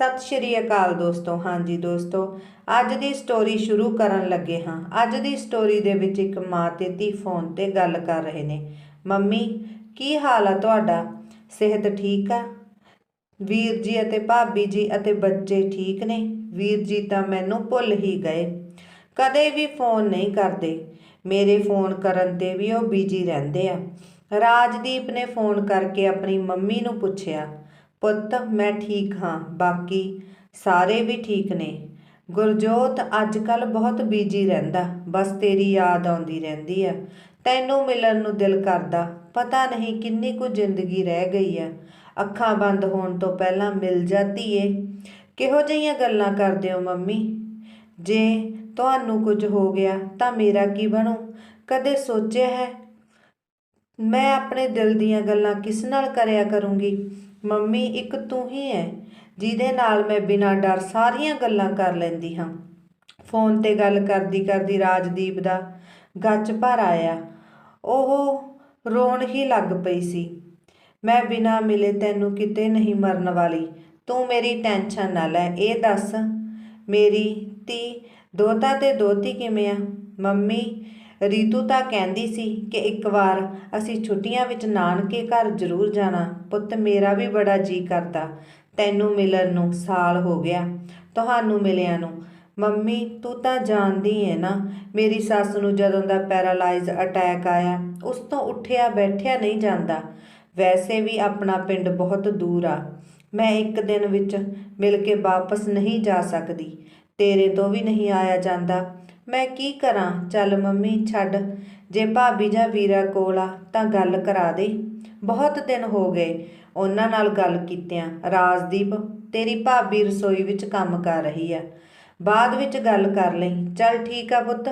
ਸਤਿ ਸ਼੍ਰੀ ਅਕਾਲ ਦੋਸਤੋ, ਹਾਂਜੀ ਦੋਸਤੋ, ਅੱਜ ਦੀ ਸਟੋਰੀ ਸ਼ੁਰੂ ਕਰਨ ਲੱਗੇ ਹਾਂ। ਅੱਜ ਦੀ ਸਟੋਰੀ ਦੇ ਵਿੱਚ ਇੱਕ ਮਾਂ ਤੇ ਧੀ ਫੋਨ ਤੇ ਗੱਲ ਕਰ ਰਹੇ ਨੇ। ਮੰਮੀ, ਕੀ ਹਾਲ ਆ ਤੁਹਾਡਾ? ਸਿਹਤ ਠੀਕ ਆ? ਵੀਰ ਜੀ ਅਤੇ ਭਾਬੀ ਜੀ ਅਤੇ ਬੱਚੇ ਠੀਕ ਨੇ? ਵੀਰ ਜੀ ਤਾਂ ਮੈਨੂੰ ਭੁੱਲ ਹੀ ਗਏ। ਕਦੇ ਵੀ ਫੋਨ ਨਹੀਂ ਕਰਦੇ। ਮੇਰੇ ਫੋਨ ਕਰਨ ਤੇ ਵੀ ਉਹ ਬਿਜ਼ੀ ਰਹਿੰਦੇ ਆ। ਰਾਜਦੀਪ ਨੇ ਫੋਨ ਕਰਕੇ ਆਪਣੀ ਮੰਮੀ ਨੂੰ ਪੁੱਛਿਆ ਪੁੱਤ, ਮੈਂ ਠੀਕ ਹਾਂ, ਬਾਕੀ ਸਾਰੇ ਵੀ ਠੀਕ ਨੇ। ਗੁਰਜੋਤ ਅੱਜ ਕੱਲ ਬਹੁਤ ਬਿਜ਼ੀ ਰਹਿੰਦਾ, ਬਸ ਤੇਰੀ ਯਾਦ ਆਉਂਦੀ ਰਹਿੰਦੀ ਆ। ਤੈਨੂੰ ਮਿਲਣ ਨੂੰ ਦਿਲ ਕਰਦਾ, ਪਤਾ ਨਹੀਂ ਕਿੰਨੀ ਕੁ ਜ਼ਿੰਦਗੀ ਰਹਿ ਗਈ ਆ। ਅੱਖਾਂ ਬੰਦ ਹੋਣ ਤੋਂ ਪਹਿਲਾਂ ਮਿਲ ਜਾਂਦੀ ਏ ਕਿਹੋ ਜਿਹੀਆਂ ਗੱਲਾਂ ਕਰਦੇ ਹੋ ਮੰਮੀ? ਜੇ ਤੁਹਾਨੂੰ ਕੁਝ ਹੋ ਗਿਆ, ਤਾਂ ਮੇਰਾ ਕੀ ਬਣੂ? ਕਦੇ ਸੋਚਿਆ ਹੈ? ਮੈਂ ਆਪਣੇ ਦਿਲ ਦੀਆਂ ਗੱਲਾਂ ਕਿਸ ਨਾਲ ਕਰਿਆ ਕਰੂੰਗੀ? ਮੰਮੀ, ਇੱਕ ਤੂੰ ਹੀ ਹੈ ਜਿਹਦੇ ਨਾਲ ਮੈਂ ਬਿਨਾਂ ਡਰ ਸਾਰੀਆਂ ਗੱਲਾਂ ਕਰ ਲੈਂਦੀ ਹਾਂ। ਫੋਨ ਤੇ ਗੱਲ ਕਰਦੀ ਕਰਦੀ ਰਾਜਦੀਪ ਦਾ ਗੱਚ ਭਰ ਆਇਆ। ਉਹ ਰੋਣ ਹੀ ਲੱਗ ਪਈ ਸੀ। ਮੈਂ ਬਿਨਾਂ ਮਿਲੇ ਤੈਨੂੰ ਕਿਤੇ ਨਹੀਂ ਮਰਨ ਵਾਲੀ। ਤੂੰ ਮੇਰੀ ਟੈਨਸ਼ਨ ਨਾ ਲੈ, ਇਹ ਦੱਸ, ਮੇਰੀ ਧੀ ਦੋਤਾ ਤੇ ਦੋਤੀ ਕਿਵੇਂ ਆ? ਮੰਮੀ ਰੀਤੂ ਤਾਂ ਕਹਿੰਦੀ ਸੀ ਕਿ ਇੱਕ ਵਾਰ ਅਸੀਂ ਛੁੱਟੀਆਂ ਵਿੱਚ ਨਾਨਕੇ ਘਰ ਜ਼ਰੂਰ ਜਾਣਾ। ਪੁੱਤ, ਮੇਰਾ ਵੀ ਬੜਾ ਜੀ ਕਰਦਾ। ਤੈਨੂੰ ਮਿਲਣ ਨੂੰ ਸਾਲ ਹੋ ਗਿਆ, ਤੁਹਾਨੂੰ ਮਿਲਿਆਂ ਨੂੰ। ਮੰਮੀ, ਤੂੰ ਤਾਂ ਜਾਣਦੀ ਹੈ ਨਾ, ਮੇਰੀ ਸੱਸ ਨੂੰ ਜਦੋਂ ਦਾ ਪੈਰਾਲਾਈਜ਼ ਅਟੈਕ ਆਇਆ, ਉਸ ਤੋਂ ਉੱਠਿਆ ਬੈਠਿਆ ਨਹੀਂ ਜਾਂਦਾ। ਵੈਸੇ ਵੀ ਆਪਣਾ ਪਿੰਡ ਬਹੁਤ ਦੂਰ ਆ। ਮੈਂ ਇੱਕ ਦਿਨ ਵਿੱਚ ਮਿਲ ਕੇ ਵਾਪਸ ਨਹੀਂ ਜਾ ਸਕਦੀ। ਤੇਰੇ ਤੋਂ ਵੀ ਨਹੀਂ ਆਇਆ ਜਾਂਦਾ। ਮੈਂ ਕੀ ਕਰਾਂ? ਚੱਲ ਮੰਮੀ, ਛੱਡ। ਜੇ ਭਾਬੀ ਜਾਂ ਵੀਰਾ ਕੋਲ ਆ, ਤਾਂ ਗੱਲ ਕਰਾ ਦੇ। ਬਹੁਤ ਦਿਨ ਹੋ ਗਏ ਉਹਨਾਂ ਨਾਲ ਗੱਲ ਕੀਤਿਆਂ। ਰਾਜਦੀਪ, ਤੇਰੀ ਭਾਬੀ ਰਸੋਈ ਵਿੱਚ ਕੰਮ ਕਰ ਰਹੀ ਆ। ਬਾਅਦ ਵਿੱਚ ਗੱਲ ਕਰ ਲਈ। ਚੱਲ ਠੀਕ ਆ ਪੁੱਤ।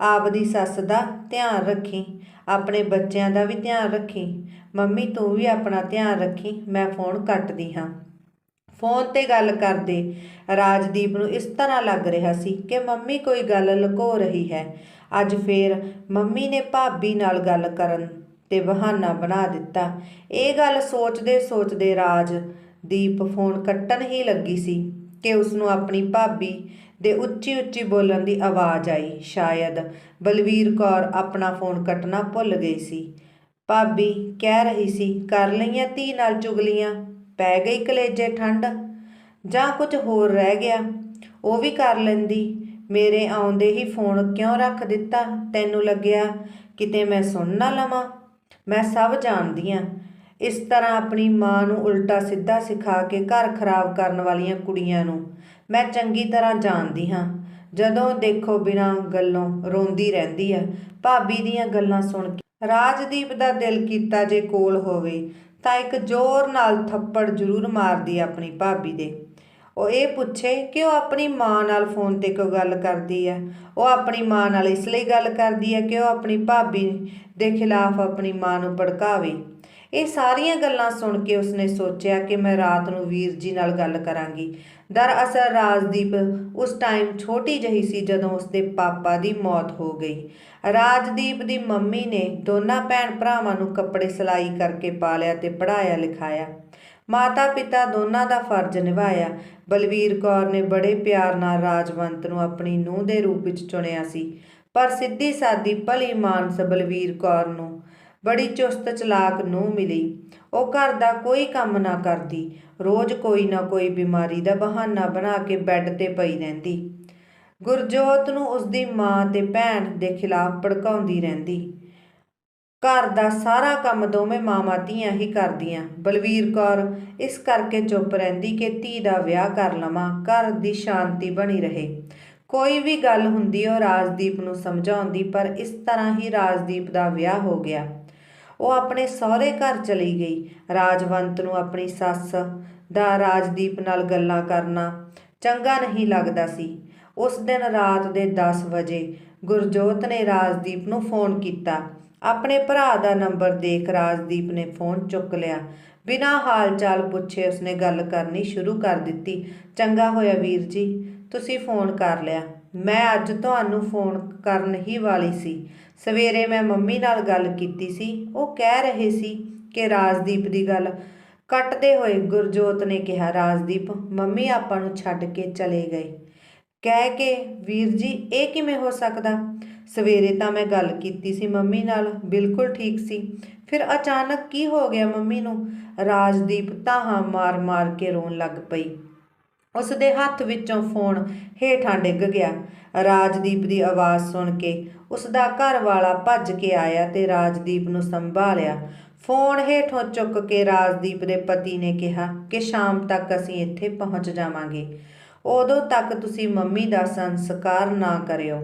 ਆਪ ਦੀ ਸੱਸ ਦਾ ਧਿਆਨ ਰੱਖੀ। ਆਪਣੇ ਬੱਚਿਆਂ ਦਾ ਵੀ ਧਿਆਨ ਰੱਖੀ। ਮੰਮੀ, ਤੂੰ ਵੀ ਆਪਣਾ ਧਿਆਨ ਰੱਖੀ। ਮੈਂ ਫੋਨ ਕੱਟਦੀ ਹਾਂ। ਫੋਨ ਤੇ ਗੱਲ ਕਰਦੇ। ਰਾਜਦੀਪ ਨੂੰ ਇਸ ਤਰ੍ਹਾਂ ਲੱਗ ਰਿਹਾ ਸੀ ਕਿ ਮੰਮੀ ਕੋਈ ਗੱਲ ਲੁਕੋ ਰਹੀ ਹੈ। ਅੱਜ ਫੇਰ ਮੰਮੀ ਨੇ ਭਾਬੀ ਨਾਲ ਗੱਲ ਕਰਨ ਤੇ ਬਹਾਨਾ ਬਣਾ ਦਿੱਤਾ। ਇਹ ਗੱਲ ਸੋਚਦੇ ਸੋਚਦੇ ਰਾਜਦੀਪ ਫੋਨ ਕੱਟਣ ਹੀ ਲੱਗੀ ਸੀ ਕਿ ਉਸ ਨੂੰ ਆਪਣੀ ਭਾਬੀ ਦੇ ਉੱਚੀ ਉੱਚੀ ਬੋਲਣ ਦੀ ਆਵਾਜ਼ ਆਈ। ਸ਼ਾਇਦ ਬਲਵੀਰ ਕੌਰ ਆਪਣਾ ਫੋਨ ਕੱਟਣਾ ਭੁੱਲ ਗਈ ਸੀ। ਭਾਬੀ ਕਹਿ ਰਹੀ ਸੀ, ਕਰ ਲਈਆਂ ਧੀ ਨਾਲ ਚੁਗਲੀਆਂ। ਪੈ ਗਈ ਕਲੇਜੇ ਠੰਡ, ਜਾਂ ਕੁਝ ਹੋਰ ਰਹਿ ਗਿਆ, ਉਹ ਵੀ ਕਰ ਲੈਂਦੀ। ਮੇਰੇ ਆਉਂਦੇ ਹੀ ਫੋਨ ਕਿਉਂ ਰੱਖ ਦਿੱਤਾ? ਤੈਨੂੰ ਲੱਗਿਆ ਕਿਤੇ ਮੈਂ ਸੁਣ ਨਾ ਲਵਾਂ? ਮੈਂ ਸਭ ਜਾਣਦੀ ਆ। ਇਸ ਤਰ੍ਹਾਂ ਆਪਣੀ ਮਾਂ ਨੂੰ ਉਲਟਾ ਸਿੱਧਾ ਸਿਖਾ ਕੇ ਘਰ ਖਰਾਬ ਕਰਨ ਵਾਲੀਆਂ ਕੁੜੀਆਂ ਨੂੰ ਮੈਂ ਚੰਗੀ ਤਰ੍ਹਾਂ ਜਾਣਦੀ ਹਾਂ ਜਦੋਂ ਦੇਖੋ ਬਿਨਾਂ ਗੱਲੋਂ ਰੋਂਦੀ ਰਹਿੰਦੀ ਆ, ਭਾਬੀ ਦੀਆਂ ਗੱਲਾਂ ਸੁਣ ਕੇ। ਰਾਜਦੀਪ ਦਾ ਦਿਲ ਕੀਤਾ ਜੇ ਕੋਲ ਹੋਵੇ ਤਾਂ ਇੱਕ ਜ਼ੋਰ ਨਾਲ ਥੱਪੜ ਜ਼ਰੂਰ ਮਾਰਦੀ ਆਪਣੀ ਭਾਬੀ ਦੇ। ਉਹ ਇਹ ਪੁੱਛੇ ਕਿ ਉਹ ਆਪਣੀ ਮਾਂ ਨਾਲ ਫੋਨ ਤੇ ਕੋਈ ਗੱਲ ਕਰਦੀ ਹੈ ਉਹ ਆਪਣੀ ਮਾਂ ਨਾਲ ਇਸ ਲਈ ਗੱਲ ਕਰਦੀ ਹੈ ਕਿ ਉਹ ਆਪਣੀ ਭਾਬੀ ਦੇ ਖਿਲਾਫ ਆਪਣੀ ਮਾਂ ਨੂੰ ਭੜਕਾਵੇ। ਇਹ ਸਾਰੀਆਂ ਗੱਲਾਂ ਸੁਣ ਕੇ ਉਸਨੇ ਸੋਚਿਆ ਕਿ ਮੈਂ ਰਾਤ ਨੂੰ ਵੀਰ ਜੀ ਨਾਲ ਗੱਲ ਕਰਾਂਗੀ। ਦਰਅਸਲ ਰਾਜਦੀਪ ਉਸ ਟਾਈਮ ਛੋਟੀ ਜਹੀ ਸੀ ਜਦੋਂ ਉਸਦੇ ਪਾਪਾ ਦੀ ਮੌਤ ਹੋ ਗਈ। ਰਾਜਦੀਪ ਦੀ ਮੰਮੀ ਨੇ ਦੋਨਾਂ ਭੈਣ ਭਰਾਵਾਂ ਨੂੰ ਕੱਪੜੇ ਸਿਲਾਈ ਕਰਕੇ ਪਾਲਿਆ ਤੇ ਪੜਾਇਆ ਲਿਖਾਇਆ। ਮਾਤਾ ਪਿਤਾ ਦੋਨਾਂ ਦਾ ਫਰਜ਼ ਨਿਭਾਇਆ। ਬਲਵੀਰ ਕੌਰ ਨੇ ਬੜੇ ਪਿਆਰ ਨਾਲ ਰਾਜਵੰਤ ਨੂੰ ਆਪਣੀ ਨੂੰਹ ਦੇ ਰੂਪ ਵਿੱਚ ਚੁਣਿਆ ਸੀ। ਪਰ ਸਿੱਧੀ ਸਾਦੀ ਭਲੀ ਮਾਨਸ ਬਲਵੀਰ ਕੌਰ ਨੂੰ ਬੜੀ ਚੁਸਤ ਚਲਾਕ ਨੂੰ ਮਿਲੀ। ਉਹ ਘਰ ਦਾ ਕੋਈ ਕੰਮ ਨਾ ਕਰਦੀ। ਰੋਜ਼ ਕੋਈ ਨਾ ਕੋਈ ਬਿਮਾਰੀ ਦਾ ਬਹਾਨਾ ਬਣਾ ਕੇ ਬੈੱਡ ਤੇ ਪਈ ਰਹਿੰਦੀ। ਗੁਰਜੋਤ ਨੂੰ ਉਸਦੀ ਮਾਂ ਤੇ ਭੈਣ ਦੇ ਖਿਲਾਫ ਭੜਕਾਉਂਦੀ ਰਹਿੰਦੀ। ਘਰ ਦਾ ਸਾਰਾ ਕੰਮ ਦੋਵੇਂ ਮਾਵਾਂ ਧੀਆਂ ਹੀ ਕਰਦੀਆਂ। ਬਲਵੀਰ ਕੌਰ ਇਸ ਕਰਕੇ ਚੁੱਪ ਰਹਿੰਦੀ ਕਿ ਧੀ ਦਾ ਵਿਆਹ ਕਰ ਲਵਾਂ, ਘਰ ਦੀ ਸ਼ਾਂਤੀ ਬਣੀ ਰਹੇ। ਕੋਈ ਵੀ ਗੱਲ ਹੁੰਦੀ ਉਹ ਰਾਜਦੀਪ ਨੂੰ ਸਮਝਾਉਂਦੀ, ਪਰ ਇਸ ਤਰ੍ਹਾਂ ਹੀ ਰਾਜਦੀਪ ਦਾ ਵਿਆਹ ਹੋ ਗਿਆ। ਉਹ ਆਪਣੇ ਸਹੁਰੇ ਘਰ ਚਲੀ ਗਈ। ਰਾਜਵੰਤ ਨੂੰ ਆਪਣੀ ਸੱਸ ਦਾ ਰਾਜਦੀਪ ਨਾਲ ਗੱਲਾਂ ਕਰਨਾ ਚੰਗਾ ਨਹੀਂ ਲੱਗਦਾ ਸੀ। ਉਸ ਦਿਨ ਰਾਤ ਦੇ 10 ਵਜੇ ਗੁਰਜੋਤ ਨੇ ਰਾਜਦੀਪ ਨੂੰ ਫੋਨ ਕੀਤਾ। ਆਪਣੇ ਭਰਾ ਦਾ ਨੰਬਰ ਦੇਖ ਰਾਜਦੀਪ ਨੇ ਫੋਨ ਚੁੱਕ ਲਿਆ। ਬਿਨਾਂ ਹਾਲ ਚਾਲ ਪੁੱਛੇ ਉਸਨੇ ਗੱਲ ਕਰਨੀ ਸ਼ੁਰੂ ਕਰ ਦਿੱਤੀ। ਚੰਗਾ ਹੋਇਆ ਵੀਰ ਜੀ, ਤੁਸੀਂ ਫੋਨ ਕਰ ਲਿਆ। ਮੈਂ ਅੱਜ ਤੁਹਾਨੂੰ ਫੋਨ ਕਰਨ ਹੀ ਵਾਲੀ ਸੀ। ਸਵੇਰੇ ਮੈਂ ਮੰਮੀ ਨਾਲ ਗੱਲ ਕੀਤੀ ਸੀ। ਉਹ ਕਹਿ ਰਹੇ ਸੀ ਕਿ ਰਾਜਦੀਪ ਦੀ ਗੱਲ ਕੱਟਦੇ ਹੋਏ ਗੁਰਜੋਤ ਨੇ ਕਿਹਾ, ਰਾਜਦੀਪ, ਮੰਮੀ ਆਪਾਂ ਨੂੰ ਛੱਡ ਕੇ ਚਲੇ ਗਏ। ਕਹਿ ਕੇ, ਵੀਰ ਜੀ, ਇਹ ਕਿਵੇਂ ਹੋ ਸਕਦਾ? ਸਵੇਰੇ ਤਾਂ ਮੈਂ ਗੱਲ ਕੀਤੀ ਸੀ ਮੰਮੀ ਨਾਲ, ਬਿਲਕੁਲ ਠੀਕ ਸੀ। ਫਿਰ ਅਚਾਨਕ ਕੀ ਹੋ ਗਿਆ ਮੰਮੀ ਨੂੰ? ਰਾਜਦੀਪ ਤਾਂ ਹਾਂ ਮਾਰ-ਮਾਰ ਕੇ ਰੋਣ ਲੱਗ ਪਈ। ਉਸ ਦੇ ਹੱਥ ਵਿੱਚੋਂ ਫੋਨ ਹੇਠਾਂ ਡਿੱਗ ਗਿਆ। ਰਾਜਦੀਪ ਦੀ ਆਵਾਜ਼ ਸੁਣ ਕੇ ਉਸ ਦਾ ਘਰ ਵਾਲਾ ਭੱਜ ਕੇ ਆਇਆ ਤੇ ਰਾਜਦੀਪ ਨੂੰ ਸੰਭਾਲਿਆ। ਫੋਨ ਹੇਠੋਂ ਚੁੱਕ ਕੇ ਰਾਜਦੀਪ ਦੇ ਪਤੀ ਨੇ ਕਿਹਾ ਕਿ ਸ਼ਾਮ ਤੱਕ ਅਸੀਂ ਇੱਥੇ ਪਹੁੰਚ ਜਾਵਾਂਗੇ। ਉਦੋਂ ਤੱਕ ਤੁਸੀਂ ਮੰਮੀ ਦਾ ਸੰਸਕਾਰ ਨਾ ਕਰਿਓ।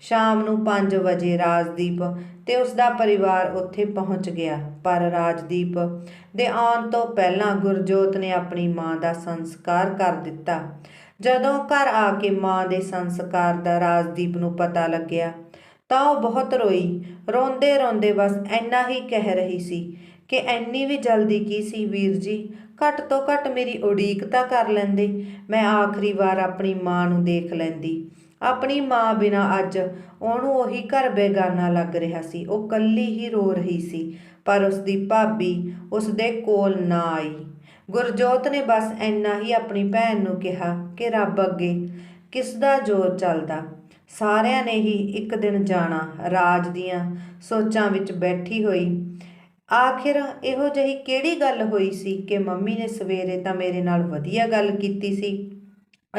ਸ਼ਾਮ ਨੂੰ 5 ਵਜੇ ਰਾਜਦੀਪ ਤੇ ਉਸ ਦਾ ਪਰਿਵਾਰ ਉੱਥੇ ਪਹੁੰਚ ਗਿਆ। ਪਰ ਰਾਜਦੀਪ ਦੇ ਆਉਣ ਤੋਂ ਪਹਿਲਾਂ ਗੁਰਜੋਤ ਨੇ ਆਪਣੀ ਮਾਂ ਦਾ ਸੰਸਕਾਰ ਕਰ ਦਿੱਤਾ। ਜਦੋਂ ਘਰ ਆ ਕੇ ਮਾਂ ਦੇ ਸੰਸਕਾਰ ਦਾ ਰਾਜਦੀਪ ਨੂੰ ਪਤਾ ਲੱਗਿਆ, ਤਾਂ ਉਹ ਬਹੁਤ ਰੋਈ। ਰੋਂਦੇ ਰੋਂਦੇ ਬਸ ਇੰਨਾ ਹੀ ਕਹਿ ਰਹੀ ਸੀ ਕਿ ਐਨੀ ਵੀ ਜਲਦੀ ਕੀ ਸੀ ਵੀਰ ਜੀ? ਘੱਟ ਤੋਂ ਘੱਟ ਮੇਰੀ ਉਡੀਕ ਤਾਂ ਕਰ ਲੈਂਦੇ। ਮੈਂ ਆਖਰੀ ਵਾਰ ਆਪਣੀ ਮਾਂ ਨੂੰ ਦੇਖ ਲੈਂਦੀ। ਆਪਣੀ ਮਾਂ ਬਿਨਾ ਅੱਜ ਉਹਨੂੰ ਉਹੀ ਘਰ ਬੇਗਾਨਾ ਲੱਗ ਰਿਹਾ ਸੀ। ਉਹ ਕੱਲੀ ਹੀ ਰੋ ਰਹੀ ਸੀ, ਪਰ ਉਸ ਦੀ ਭਾਬੀ ਉਸ ਦੇ ਕੋਲ ਨਾ ਆਈ। ਗੁਰਜੋਤ ਨੇ ਬਸ ਇੰਨਾ ਹੀ ਆਪਣੀ ਭੈਣ ਨੂੰ ਕਿਹਾ ਕਿ ਰੱਬ ਅੱਗੇ ਕਿਸ ਦਾ ਜ਼ੋਰ ਚੱਲਦਾ। ਸਾਰਿਆਂ ਨੇ ਹੀ ਇੱਕ ਦਿਨ ਜਾਣਾ, ਰਾਜ ਦੀਆਂ ਸੋਚਾਂ ਵਿੱਚ ਬੈਠੀ ਹੋਈ। ਆਖਿਰ ਇਹੋ ਜਿਹੀ ਕਿਹੜੀ ਗੱਲ ਹੋਈ ਸੀ ਕਿ ਮੰਮੀ ਨੇ ਸਵੇਰੇ ਤਾਂ ਮੇਰੇ ਨਾਲ ਵਧੀਆ ਗੱਲ ਕੀਤੀ ਸੀ?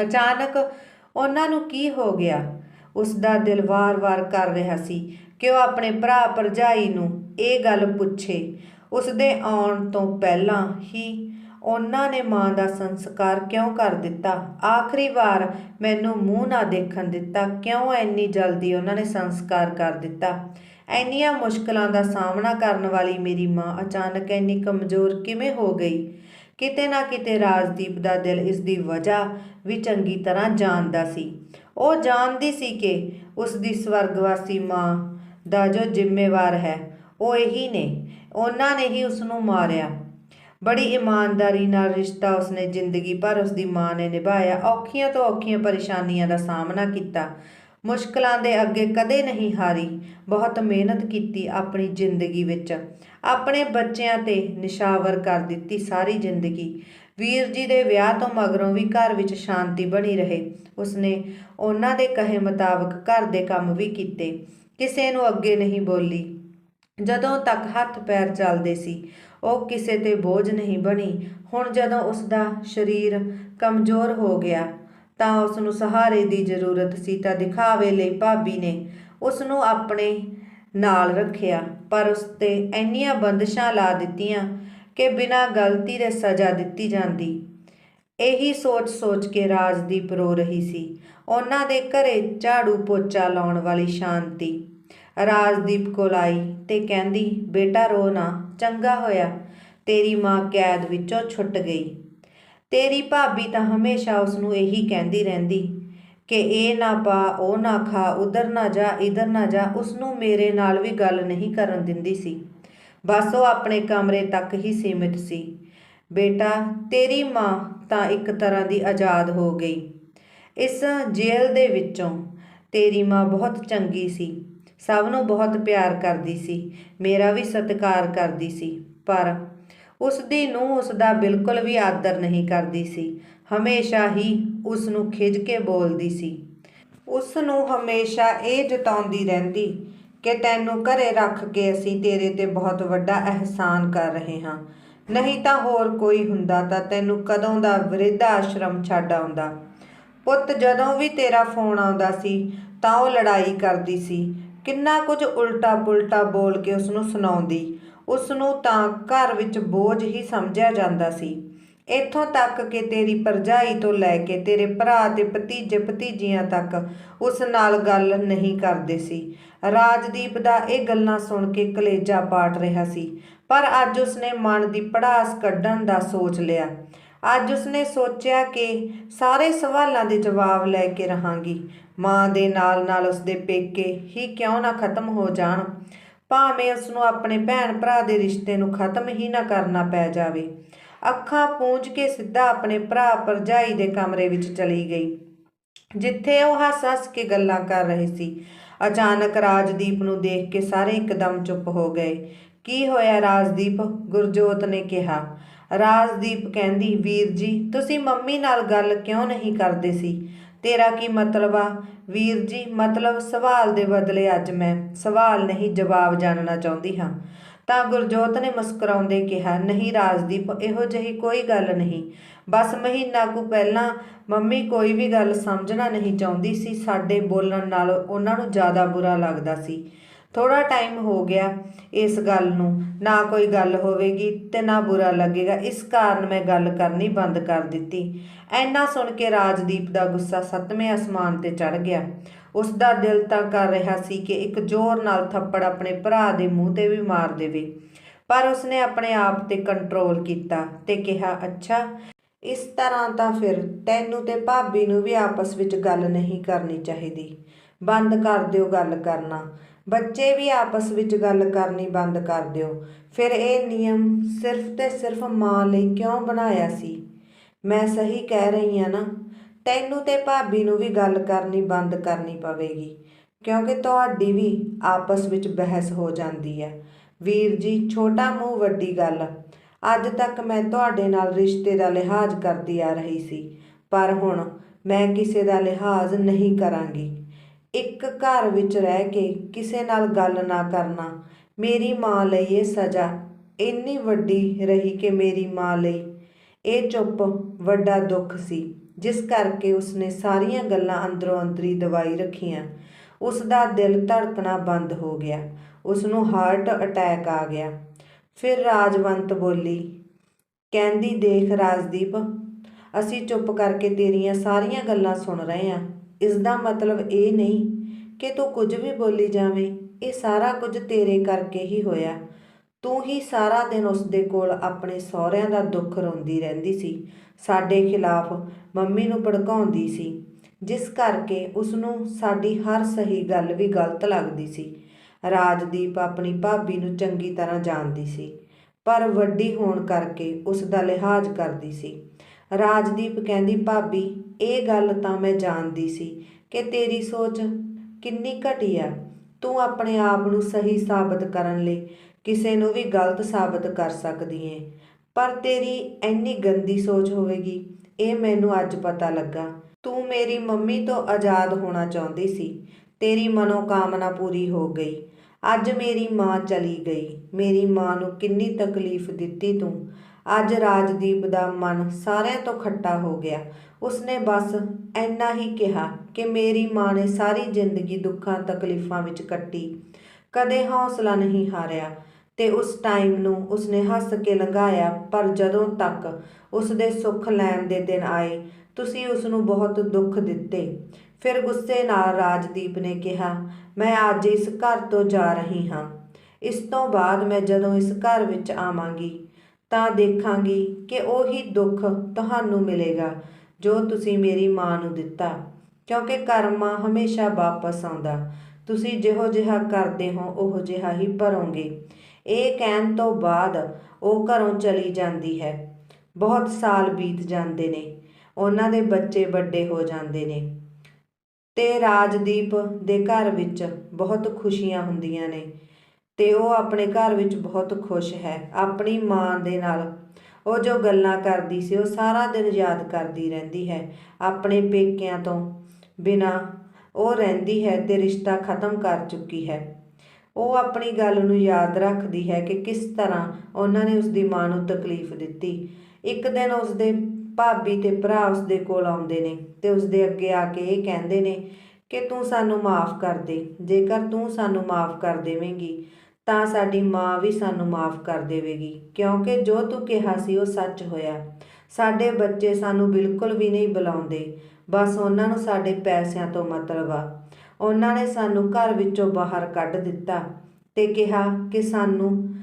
ਅਚਾਨਕ ਉਹਨਾਂ ਨੂੰ ਕੀ ਹੋ ਗਿਆ? ਉਸ ਦਾ ਦਿਲ ਵਾਰ-ਵਾਰ ਕਰ ਰਿਹਾ ਸੀ ਕਿ ਉਹ ਆਪਣੇ ਭਰਾ ਭਰਜਾਈ ਨੂੰ ਇਹ ਗੱਲ ਪੁੱਛੇ। ਉਸ ਦੇ ਆਉਣ ਤੋਂ ਪਹਿਲਾਂ ਹੀ ਉਹਨਾਂ ਨੇ ਮਾਂ ਦਾ ਸੰਸਕਾਰ ਕਿਉਂ ਕਰ ਦਿੱਤਾ? ਆਖਰੀ ਵਾਰ ਮੈਨੂੰ ਮੂੰਹ ਨਾ ਦੇਖਣ ਦਿੱਤਾ। ਕਿਉਂ ਇੰਨੀ ਜਲਦੀ ਉਹਨਾਂ ਨੇ ਸੰਸਕਾਰ ਕਰ ਦਿੱਤਾ? ਇੰਨੀਆਂ ਮੁਸ਼ਕਲਾਂ ਦਾ ਸਾਹਮਣਾ ਕਰਨ ਵਾਲੀ ਮੇਰੀ ਮਾਂ ਅਚਾਨਕ ਇੰਨੀ ਕਮਜ਼ੋਰ ਕਿਵੇਂ ਹੋ ਗਈ? ਕਿਤੇ ਨਾ ਕਿਤੇ ਰਾਜਦੀਪ ਦਾ ਦਿਲ ਇਸ ਦੀ ਵਜ੍ਹਾ ਵੀ ਚੰਗੀ ਤਰ੍ਹਾਂ ਜਾਣਦਾ ਸੀ। ਉਹ ਜਾਣਦੀ ਸੀ ਕਿ ਉਸ ਦੀ ਸਵਰਗਵਾਸੀ ਮਾਂ ਦਾ ਜੋ ਜ਼ਿੰਮੇਵਾਰ ਹੈ, ਉਹ ਇਹੀ ਨੇ। ਉਹਨਾਂ ਨੇ ਹੀ ਉਸ ਨੂੰ ਮਾਰਿਆ। ਬੜੀ ਇਮਾਨਦਾਰੀ ਨਾਲ ਰਿਸ਼ਤਾ ਉਸਨੇ ਜ਼ਿੰਦਗੀ ਭਰ ਉਸ ਦੀ ਮਾਂ ਨੇ ਨਿਭਾਇਆ। ਔਖੀਆਂ ਤੋਂ ਔਖੀਆਂ ਪਰੇਸ਼ਾਨੀਆਂ ਦਾ ਸਾਹਮਣਾ ਕੀਤਾ। ਮੁਸ਼ਕਲਾਂ ਦੇ ਅੱਗੇ ਕਦੇ ਨਹੀਂ ਹਾਰੀ। ਬਹੁਤ ਮਿਹਨਤ ਕੀਤੀ ਆਪਣੀ ਜ਼ਿੰਦਗੀ ਵਿੱਚ। ਆਪਣੇ ਬੱਚਿਆਂ ਤੇ ਨਿਸ਼ਾਵਰ ਕਰ ਦਿੱਤੀ ਸਾਰੀ ਜ਼ਿੰਦਗੀ। ਵੀਰ ਜੀ ਦੇ ਵਿਆਹ ਤੋਂ ਮਗਰੋਂ ਵੀ ਘਰ ਵਿੱਚ ਸ਼ਾਂਤੀ ਬਣੀ ਰਹੇ। ਉਸਨੇ ਉਹਨਾਂ ਦੇ ਕਹੇ ਮੁਤਾਬਕ ਘਰ ਦੇ ਕੰਮ ਵੀ ਕੀਤੇ। ਕਿਸੇ ਨੂੰ ਅੱਗੇ ਨਹੀਂ ਬੋਲੀ। ਜਦੋਂ ਤੱਕ ਹੱਥ ਪੈਰ ਚੱਲਦੇ ਸੀ, ਉਹ ਕਿਸੇ ਤੇ ਬੋਝ ਨਹੀਂ ਬਣੀ। ਹੁਣ ਜਦੋਂ ਉਸ ਦਾ ਸਰੀਰ ਕਮਜ਼ੋਰ ਹੋ ਗਿਆ ਤਾਂ ਉਸ ਨੂੰ ਸਹਾਰੇ ਦੀ ਜ਼ਰੂਰਤ ਸੀ ਤਾਂ ਦਿਖਾਵੇ ਲਈ ਭਾਬੀ ਨੇ ਉਸ ਨੂੰ ਆਪਣੇ ਨਾਲ ਰੱਖਿਆ, ਪਰ ਉਸ ਤੇ ਇੰਨੀਆਂ ਬੰਦਸ਼ਾਂ ਲਾ ਦਿੱਤੀਆਂ ਕਿ ਬਿਨਾਂ ਗਲਤੀ ਦੇ ਸਜ਼ਾ ਦਿੱਤੀ ਜਾਂਦੀ। ਇਹੀ ਸੋਚ-ਸੋਚ ਕੇ ਰਾਜਦੀਪ ਰੋ ਰਹੀ ਸੀ। ਉਹਨਾਂ ਦੇ ਘਰੇ ਝਾੜੂ ਪੋਚਾ ਲਾਉਣ ਵਾਲੀ ਸ਼ਾਂਤੀ ਰਾਜਦੀਪ ਕੋਲ ਆਈ ਤੇ ਕਹਿੰਦੀ, ਬੇਟਾ ਰੋ ਨਾ, ਚੰਗਾ ਹੋਇਆ। ਤੇਰੀ ਮਾਂ ਕੈਦ ਵਿੱਚੋਂ ਛੁੱਟ ਗਈ। ਤੇਰੀ ਭਾਬੀ ਤਾਂ ਹਮੇਸ਼ਾ ਉਸ ਨੂੰ ਇਹੀ ਕਹਿੰਦੀ ਰਹਿੰਦੀ ਕਿ ਇਹ ਨਾ ਪਾ, ਉਹ ਨਾ ਖਾ, ਉਧਰ ਨਾ ਜਾ, ਇਧਰ ਨਾ ਜਾ ਉਸ ਨੂੰ ਮੇਰੇ ਨਾਲ ਵੀ ਗੱਲ ਨਹੀਂ ਕਰਨ ਦਿੰਦੀ ਸੀ। ਬਸ ਉਹ ਆਪਣੇ ਕਮਰੇ ਤੱਕ ਹੀ ਸੀਮਿਤ ਸੀ। ਬੇਟਾ, ਤੇਰੀ ਮਾਂ ਤਾਂ ਇੱਕ ਤਰ੍ਹਾਂ ਦੀ ਆਜ਼ਾਦ ਹੋ ਗਈ। ਇਸ ਜੇਲ੍ਹ ਦੇ ਵਿੱਚੋਂ ਤੇਰੀ ਮਾਂ ਬਹੁਤ ਚੰਗੀ ਸੀ। ਸਭ ਨੂੰ ਬਹੁਤ ਪਿਆਰ ਕਰਦੀ ਸੀ। ਮੇਰਾ ਵੀ ਸਤਿਕਾਰ ਕਰਦੀ ਸੀ। ਪਰ ਉਸ ਦੀ ਨੂੰ ਉਸ ਦਾ ਬਿਲਕੁਲ ਵੀ ਆਦਰ ਨਹੀਂ ਕਰਦੀ ਸੀ। ਹਮੇਸ਼ਾ ਹੀ ਉਸ ਨੂੰ ਖਿੱਚ ਕੇ ਬੋਲਦੀ ਸੀ। ਉਸ ਨੂੰ ਹਮੇਸ਼ਾ ਇਹ ਜਤਾਉਂਦੀ ਰਹਿੰਦੀ ਕਿ ਤੈਨੂੰ ਘਰੇ ਰੱਖ ਕੇ ਅਸੀਂ ਤੇਰੇ ਤੇ ਬਹੁਤ ਵੱਡਾ ਅਹਿਸਾਨ ਕਰ ਰਹੇ ਹਾਂ। ਨਹੀਂ ਤਾਂ ਹੋਰ ਕੋਈ ਹੁੰਦਾ ਤਾਂ ਤੈਨੂੰ ਕਦੋਂ ਦਾ ਵਿਰਧ ਆਸ਼ਰਮ ਛੱਡ ਆਉਂਦਾ। ਪੁੱਤ, ਜਦੋਂ ਵੀ ਤੇਰਾ ਫੋਨ ਆਉਂਦਾ ਸੀ ਤਾਂ ਉਹ ਲੜਾਈ ਕਰਦੀ ਸੀ। ਕਿੰਨਾ ਕੁਝ ਉਲਟਾ ਪੁਲਟਾ ਬੋਲ ਕੇ ਉਸ ਨੂੰ ਸੁਣਾਉਂਦੀ। ਉਸ ਨੂੰ ਤਾਂ ਘਰ ਵਿੱਚ ਬੋਝ ਹੀ ਸਮਝਿਆ ਜਾਂਦਾ ਸੀ। ਇੱਥੋਂ ਤੱਕ ਕਿ ਤੇਰੀ ਪਰਜਾਈ ਤੋਂ ਲੈ ਕੇ ਤੇਰੇ ਭਰਾ ਤੇ ਭਤੀਜੇ ਭਤੀਜੀਆਂ ਤੱਕ ਉਸ ਨਾਲ ਗੱਲ ਨਹੀਂ ਕਰਦੇ ਸੀ। ਰਾਜਦੀਪ ਦਾ ਇਹ ਗੱਲਾਂ ਸੁਣ ਕੇ ਕਲੇਜਾ ਪਾਟ ਰਿਹਾ ਸੀ, ਪਰ ਅੱਜ ਉਸਨੇ ਮਨ ਦੀ ਪੜਾਸ ਕੱਢਣ ਦਾ ਸੋਚ ਲਿਆ। ਅੱਜ ਉਸਨੇ ਸੋਚਿਆ ਕਿ ਸਾਰੇ ਸਵਾਲਾਂ ਦੇ ਜਵਾਬ ਲੈ ਕੇ ਰਹਾਂਗੀ। ਮਾਂ ਦੇ ਨਾਲ ਨਾਲ ਉਸਦੇ ਪੇਕੇ ਹੀ ਕਿਉਂ ਨਾ ਖਤਮ ਹੋ ਜਾਣ? ਭਾਵੇਂ ਉਸ ਨੂੰ ਆਪਣੇ ਭੈਣ ਭਰਾ ਦੇ ਰਿਸ਼ਤੇ ਨੂੰ ਖਤਮ ਹੀ ਨਾ ਕਰਨਾ ਪੈ ਜਾਵੇ। ਅੱਖਾਂ ਪੂੰਝ ਕੇ ਸਿੱਧਾ ਆਪਣੇ ਭਰਾ ਭਰਜਾਈ ਦੇ ਕਮਰੇ ਵਿੱਚ ਚਲੀ ਗਈ, ਜਿੱਥੇ ਉਹ ਹੱਸ-ਹੱਸ ਕੇ ਗੱਲਾਂ ਕਰ ਰਹੀ ਸੀ। ਅਚਾਨਕ ਰਾਜਦੀਪ ਨੂੰ ਦੇਖ ਕੇ ਸਾਰੇ ਇੱਕਦਮ ਚੁੱਪ ਹੋ ਗਏ। ਕੀ ਹੋਇਆ ਰਾਜਦੀਪ? ਗੁਰਜੋਤ ਨੇ ਕਿਹਾ। ਰਾਜਦੀਪ ਕਹਿੰਦੀ, ਵੀਰ ਜੀ, ਤੁਸੀਂ ਮੰਮੀ ਨਾਲ ਗੱਲ ਕਿਉਂ ਨਹੀਂ ਕਰਦੇ ਸੀ? ਤੇਰਾ ਕੀ ਮਤਲਬ ਆ? ਵੀਰ ਜੀ, ਮਤਲਬ ਸਵਾਲ ਦੇ ਬਦਲੇ ਅੱਜ ਮੈਂ ਸਵਾਲ ਨਹੀਂ, ਜਵਾਬ ਜਾਣਨਾ ਚਾਹੁੰਦੀ ਹਾਂ। ਤਾਂ ਗੁਰਜੋਤ ਨੇ ਮੁਸਕਰਾਉਂਦੇ ਕਿਹਾ, ਨਹੀਂ ਰਾਜਦੀਪ, ਇਹੋ ਜਿਹੀ ਕੋਈ ਗੱਲ ਨਹੀਂ। ਬਸ ਮਹੀਨਾ ਕੁ ਪਹਿਲਾਂ ਮੰਮੀ ਕੋਈ ਵੀ ਗੱਲ ਸਮਝਣਾ ਨਹੀਂ ਚਾਹੁੰਦੀ ਸੀ। ਸਾਡੇ ਬੋਲਣ ਨਾਲ ਉਹਨਾਂ ਨੂੰ ਜ਼ਿਆਦਾ ਬੁਰਾ ਲੱਗਦਾ ਸੀ। ਥੋੜਾ ਟਾਈਮ ਹੋ ਗਿਆ ਇਸ ਗੱਲ ਨੂੰ, ਨਾ ਕੋਈ ਗੱਲ ਹੋਵੇਗੀ ਤੇ ਨਾ ਬੁਰਾ ਲੱਗੇਗਾ, ਇਸ ਕਾਰਨ ਮੈਂ ਗੱਲ ਕਰਨੀ ਬੰਦ ਕਰ ਦਿੱਤੀ। ਐਨਾ ਸੁਣ ਕੇ ਰਾਜਦੀਪ ਦਾ ਗੁੱਸਾ ਸੱਤਵੇਂ ਅਸਮਾਨ ਤੇ ਚੜ ਗਿਆ। ਉਸ ਦਾ ਦਿਲ ਤਾਂ ਕਰ ਰਿਹਾ ਸੀ ਕਿ ਇੱਕ ਜ਼ੋਰ ਨਾਲ ਥੱਪੜ ਆਪਣੇ ਭਰਾ ਦੇ ਮੂੰਹ ਤੇ ਵੀ ਮਾਰ ਦੇਵੇ, ਪਰ ਉਸਨੇ ਆਪਣੇ ਆਪ ਤੇ ਕੰਟਰੋਲ ਕੀਤਾ ਤੇ ਕਿਹਾ, ਅੱਛਾ, ਇਸ ਤਰ੍ਹਾਂ ਤਾਂ ਫਿਰ ਤੈਨੂੰ ਤੇ ਭਾਬੀ ਨੂੰ ਵੀ ਆਪਸ ਵਿੱਚ ਗੱਲ ਨਹੀਂ ਕਰਨੀ ਚਾਹੀਦੀ। ਬੰਦ ਕਰ ਦਿਓ ਗੱਲ ਕਰਨਾ। ਬੱਚੇ ਵੀ ਆਪਸ ਵਿੱਚ ਗੱਲ ਕਰਨੀ ਬੰਦ ਕਰ ਦਿਓ। ਫਿਰ ਇਹ ਨਿਯਮ ਸਿਰਫ ਤੇ ਸਿਰਫ ਮਾਂ ਲਈ ਕਿਉਂ ਬਣਾਇਆ ਸੀ? ਮੈਂ ਸਹੀ ਕਹਿ ਰਹੀ ਹਾਂ ਨਾ, ਤੈਨੂੰ ਤੇ ਭਾਬੀ ਨੂੰ ਵੀ ਗੱਲ ਕਰਨੀ ਬੰਦ ਕਰਨੀ ਪਵੇਗੀ, ਕਿਉਂਕਿ ਤੁਹਾਡੀ ਵੀ ਆਪਸ ਵਿੱਚ ਬਹਿਸ ਹੋ ਜਾਂਦੀ ਹੈ। ਵੀਰ ਜੀ, ਛੋਟਾ ਮੂੰਹ ਵੱਡੀ ਗੱਲ। ਅੱਜ ਤੱਕ ਮੈਂ ਤੁਹਾਡੇ ਨਾਲ ਰਿਸ਼ਤੇ ਦਾ ਲਿਹਾਜ਼ ਕਰਦੀ ਆ ਰਹੀ ਸੀ, ਪਰ ਹੁਣ ਮੈਂ ਕਿਸੇ ਦਾ ਲਿਹਾਜ਼ ਨਹੀਂ ਕਰਾਂਗੀ। ਇੱਕ ਘਰ ਵਿੱਚ ਰਹਿ ਕੇ ਕਿਸੇ ਨਾਲ ਗੱਲ ਨਾ ਕਰਨਾ। ਮੇਰੀ ਮਾਂ ਲਈ ਇਹ ਸਜ਼ਾ ਇੰਨੀ ਵੱਡੀ ਰਹੀ ਕਿ ਮੇਰੀ ਮਾਂ ਲਈ ਇਹ ਚੁੱਪ ਵੱਡਾ ਦੁੱਖ ਸੀ, ਜਿਸ ਕਰਕੇ ਉਸਨੇ ਸਾਰੀਆਂ ਗੱਲਾਂ ਅੰਦਰੋਂ ਅੰਦਰੀ ਦਵਾਈ ਰੱਖੀਆਂ। ਉਸ ਦਾ ਦਿਲ ਧੜਕਣਾ ਬੰਦ ਹੋ ਗਿਆ। ਉਸ ਨੂੰ ਹਾਰਟ ਅਟੈਕ ਆ ਗਿਆ। ਫਿਰ ਰਾਜਵੰਤ ਬੋਲੀ, ਕਹਿੰਦੀ ਦੇਖ ਰਾਜਦੀਪ, ਅਸੀਂ ਚੁੱਪ ਕਰਕੇ ਤੇਰੀਆਂ ਸਾਰੀਆਂ ਗੱਲਾਂ ਸੁਣ ਰਹੇ ਹਾਂ ਇਸ ਦਾ ਮਤਲਬ ਇਹ ਨਹੀਂ ਕਿ ਤੂੰ ਕੁਝ ਵੀ ਬੋਲੀ ਜਾਵੇਂ, ਇਹ ਸਾਰਾ ਕੁਝ ਤੇਰੇ ਕਰਕੇ ਹੀ ਹੋਇਆ। ਤੂੰ ਹੀ ਸਾਰਾ ਦਿਨ ਉਸ ਦੇ ਕੋਲ ਆਪਣੇ ਸਹੁਰਿਆਂ ਦਾ ਦੁੱਖ ਰੋਂਦੀ ਰਹਿੰਦੀ ਸੀ। ਸਾਡੇ ਖਿਲਾਫ ਮੰਮੀ ਨੂੰ ਭੜਕਾਉਂਦੀ ਸੀ, ਜਿਸ ਕਰਕੇ ਉਸ ਨੂੰ ਸਾਡੀ ਹਰ ਸਹੀ ਗੱਲ ਵੀ ਗਲਤ ਲੱਗਦੀ ਸੀ। ਰਾਜਦੀਪ ਆਪਣੀ ਭਾਬੀ ਨੂੰ ਚੰਗੀ ਤਰ੍ਹਾਂ ਜਾਣਦੀ ਸੀ, ਪਰ ਵੱਡੀ ਹੋਣ ਕਰਕੇ ਉਸ ਦਾ ਲਿਹਾਜ਼ ਕਰਦੀ ਸੀ। ਰਾਜਦੀਪ ਕਹਿੰਦੀ, ਭਾਬੀ, ਇਹ ਗੱਲ ਤਾਂ ਮੈਂ ਜਾਣਦੀ ਸੀ ਕਿ ਤੇਰੀ ਸੋਚ ਕਿੰਨੀ ਘਟੀਆ ਤੂੰ ਆਪਣੇ ਆਪ ਨੂੰ ਸਹੀ ਸਾਬਤ ਕਰਨ ਲਈ ਕਿਸੇ ਨੂੰ ਵੀ ਗਲਤ ਸਾਬਤ ਕਰ ਸਕਦੀ ਏ। ਪਰ ਤੇਰੀ ਇੰਨੀ ਗੰਦੀ ਸੋਚ ਹੋਵੇਗੀ, ਇਹ ਮੈਨੂੰ ਅੱਜ ਪਤਾ ਲੱਗਾ। ਤੂੰ ਮੇਰੀ ਮੰਮੀ ਤੋਂ ਆਜ਼ਾਦ ਹੋਣਾ ਚਾਹੁੰਦੀ ਸੀ। ਤੇਰੀ ਮਨੋਕਾਮਨਾ ਪੂਰੀ ਹੋ ਗਈ। ਅੱਜ ਮੇਰੀ ਮਾਂ ਚਲੀ ਗਈ। ਮੇਰੀ ਮਾਂ ਨੂੰ ਕਿੰਨੀ ਤਕਲੀਫ ਦਿੱਤੀ ਤੂੰ। ਅੱਜ ਰਾਜਦੀਪ ਦਾ ਮਨ ਸਾਰਿਆਂ ਤੋਂ ਖੱਟਾ ਹੋ ਗਿਆ। ਉਸਨੇ ਬਸ ਇੰਨਾ ਹੀ ਕਿਹਾ ਕਿ ਮੇਰੀ ਮਾਂ ਨੇ ਸਾਰੀ ਜ਼ਿੰਦਗੀ ਦੁੱਖਾਂ, ਤਕਲੀਫਾਂ ਵਿੱਚ ਕੱਟੀ। ਕਦੇ ਹੌਸਲਾ ਨਹੀਂ ਹਾਰਿਆ ਤੇ ਉਸ ਟਾਈਮ ਨੂੰ ਉਸਨੇ ਹੱਸ ਕੇ ਲੰਘਾਇਆ, ਪਰ ਜਦੋਂ ਤੱਕ ਉਸਦੇ ਸੁੱਖ ਲੈਣ ਦੇ ਦਿਨ ਆਏ, ਤੁਸੀਂ ਉਸ ਨੂੰ ਬਹੁਤ ਦੁੱਖ ਦਿੱਤੇ। ਫਿਰ ਗੁੱਸੇ ਨਾਲ ਰਾਜਦੀਪ ਨੇ ਕਿਹਾ, ਮੈਂ ਅੱਜ ਇਸ ਘਰ ਤੋਂ ਜਾ ਰਹੀ ਹਾਂ। ਇਸ ਤੋਂ ਬਾਅਦ ਮੈਂ ਜਦੋਂ ਇਸ ਘਰ ਵਿੱਚ ਆਵਾਂਗੀ ਤਾਂ ਦੇਖਾਂਗੀ ਕਿ ਉਹੀ ਦੁੱਖ ਤੁਹਾਨੂੰ ਮਿਲੇਗਾ, ਜੋ ਤੁਸੀਂ ਮੇਰੀ ਮਾਂ ਨੂੰ ਦਿੱਤਾ। ਕਿਉਂਕਿ ਕਰਮਾ ਹਮੇਸ਼ਾ ਵਾਪਸ ਆਉਂਦਾ। ਤੁਸੀਂ ਜਿਹੋ ਜਿਹਾ ਕਰਦੇ ਹੋ, ਉਹ ਜਿਹਾ ਹੀ ਭਰੋਗੇ। ਇਹ ਕਹਿਣ ਤੋਂ ਬਾਅਦ ਉਹ ਘਰੋਂ ਚਲੀ ਜਾਂਦੀ ਹੈ। ਬਹੁਤ ਸਾਲ ਬੀਤ ਜਾਂਦੇ ਨੇ। ਉਹਨਾਂ ਦੇ ਬੱਚੇ ਵੱਡੇ ਹੋ ਜਾਂਦੇ ਨੇ। ਤੇ ਰਾਜਦੀਪ ਦੇ ਘਰ ਵਿੱਚ ਬਹੁਤ ਖੁਸ਼ੀਆਂ ਹੁੰਦੀਆਂ ਨੇ। ਤੇ ਉਹ ਆਪਣੇ ਘਰ ਵਿੱਚ ਬਹੁਤ ਖੁਸ਼ ਹੈ, ਆਪਣੀ ਮਾਂ ਦੇ ਨਾਲ। ਉਹ ਜੋ ਗੱਲਾਂ ਕਰਦੀ ਸੀ, ਉਹ ਸਾਰਾ ਦਿਨ ਯਾਦ ਕਰਦੀ ਰਹਿੰਦੀ ਹੈ। ਆਪਣੇ ਪੇਕਿਆਂ ਤੋਂ ਬਿਨਾ ਉਹ ਰਹਿੰਦੀ ਹੈ ਤੇ ਰਿਸ਼ਤਾ ਖਤਮ ਕਰ ਚੁੱਕੀ ਹੈ। ਉਹ ਆਪਣੀ ਗੱਲ ਨੂੰ ਯਾਦ ਰੱਖਦੀ ਹੈ ਕਿ ਕਿਸ ਤਰ੍ਹਾਂ ਉਹਨਾਂ ਨੇ ਉਸ ਦੀ ਮਾਂ ਨੂੰ ਤਕਲੀਫ ਦਿੱਤੀ। ਇੱਕ ਦਿਨ ਉਸ ਦੇ ਭਾਬੀ ਤੇ ਭਰਾ ਉਸ ਦੇ ਕੋਲ ਆਉਂਦੇ ਨੇ ਤੇ ਉਸ ਦੇ ਅੱਗੇ ਆ ਕੇ ਇਹ ਕਹਿੰਦੇ ਨੇ ਕਿ ਤੂੰ ਸਾਨੂੰ ਮਾਫ ਕਰ ਦੇ, ਜੇਕਰ ਤੂੰ ਸਾਨੂੰ ਮਾਫ ਕਰ ਦੇਵੇਂਗੀ ਤਾਂ ਸਾਡੀ ਮਾਂ ਵੀ ਸਾਨੂੰ ਮਾਫ ਕਰ ਦੇਵੇਗੀ। ਕਿਉਂਕਿ ਜੋ ਤੂੰ ਕਿਹਾ ਸੀ ਉਹ ਸੱਚ ਹੋਇਆ। ਸਾਡੇ ਬੱਚੇ ਸਾਨੂੰ ਬਿਲਕੁਲ ਵੀ ਨਹੀਂ ਬੁਲਾਉਂਦੇ। ਬਸ ਉਹਨਾਂ ਨੂੰ ਸਾਡੇ ਪੈਸਿਆਂ ਤੋਂ ਮਤਲਬ ਆ। ਉਹਨਾਂ ਨੇ ਸਾਨੂੰ ਘਰ ਵਿੱਚੋਂ ਬਾਹਰ ਕੱਢ ਦਿੱਤਾ ਤੇ ਕਿਹਾ ਕਿ ਸਾਨੂੰ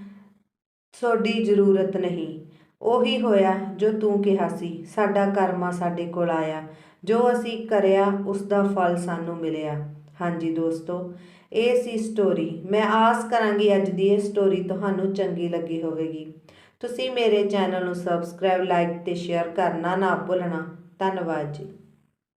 ਤੁਹਾਡੀ ਜ਼ਰੂਰਤ ਨਹੀਂ। ਉਹੀ ਹੋਇਆ ਜੋ ਤੂੰ ਕਿਹਾ ਸੀ। ਸਾਡਾ ਕਰਮਾ ਸਾਡੇ ਕੋਲ ਆਇਆ। ਜੋ ਅਸੀਂ ਕਰਿਆ ਉਸ ਦਾ ਫਲ ਸਾਨੂੰ ਮਿਲਿਆ। ਹਾਂਜੀ ਦੋਸਤੋ ਇਹ ਸੀ ਸਟੋਰੀ ਮੈਂ ਆਸ ਕਰਾਂਗੀ ਅੱਜ ਦੀ ਇਹ ਸਟੋਰੀ ਤੁਹਾਨੂੰ ਚੰਗੀ ਲੱਗੀ ਹੋਵੇਗੀ। ਤੁਸੀਂ ਮੇਰੇ ਚੈਨਲ ਨੂੰ ਸਬਸਕ੍ਰਾਈਬ ਲਾਈਕ ਤੇ ਸ਼ੇਅਰ ਕਰਨਾ ਨਾ ਭੁੱਲਣਾ। ਧੰਨਵਾਦ ਜੀ।